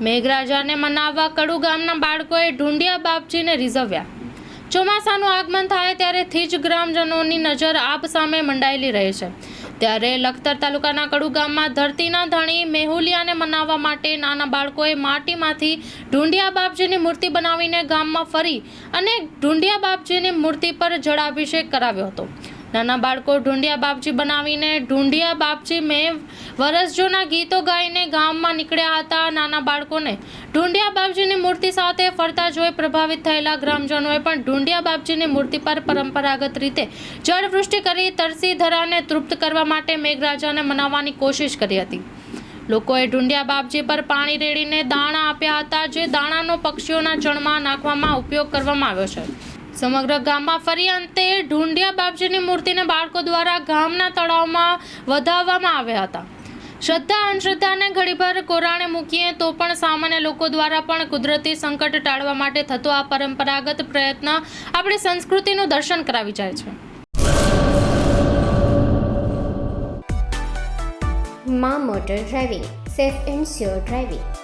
મેઘરાજાને મનાવવા કડુ ગામના બાળકોએ ઢુંડિયા બાપજીને રીઝવ્યા. ચોમાસાનું આગમન થાય ત્યારે થીજ ગ્રામજનોની નજર આપ સામે મંડાયેલી રહે છે. ત્યારે લખતર તાલુકાના કડુ ગામમાં ધરતીના ધણી મેહુલિયાને મનાવવા માટે નાના બાળકોએ માટીમાંથી ઢુંડિયા બાપજીની મૂર્તિ બનાવીને ગામમાં ફરી અને ઢુંડિયા બાપજીની મૂર્તિ પર જળાભિષેક કરાવ્યો હતો. નાના બાળકો ઢુંડિયા બાપજી બનાવીને ઢુંડિયા બાપજી મેં વરસ જૂના ગીતો ગાઈને ગામમાં નીકળ્યા હતા. નાના બાળકોને ઢુંડિયા બાપજીની મૂર્તિ સાથે ફરતા જોઈ પ્રભાવિત થયેલા ગ્રામજનોએ પણ ઢુંડિયા બાપજીની મૂર્તિ પર પરંપરાગત રીતે જળવૃષ્ટિ કરી તરસી ધરાને તૃપ્ત કરવા માટે મેઘરાજાને મનાવવાની કોશિશ કરી હતી. લોકોએ ઢુંડિયા બાપજી પર પાણી રેડીને દાણા આપ્યા હતા, જે દાણાનો પક્ષીઓના ચણમાં નાખવામાં ઉપયોગ કરવામાં આવ્યો છે. સમગ્ર ગામમાં ફરી અંતે ઢુંડિયા બાપજીની મૂર્તિને બાળકો દ્વારા ગામના તળાવમાં વધાવવામાં આવ્યા હતા. શ્રદ્ધા, અંધશ્રદ્ધાને ઘડીભર કોરાણે મૂકીએ તો પણ સામાન્ય લોકો દ્વારા પણ કુદરતી સંકટ ટાળવા માટે થતો આ પરંપરાગત પ્રયત્ન આપણી સંસ્કૃતિનું દર્શન કરાવી જાય છે. મા motor driving, safe and sure driving.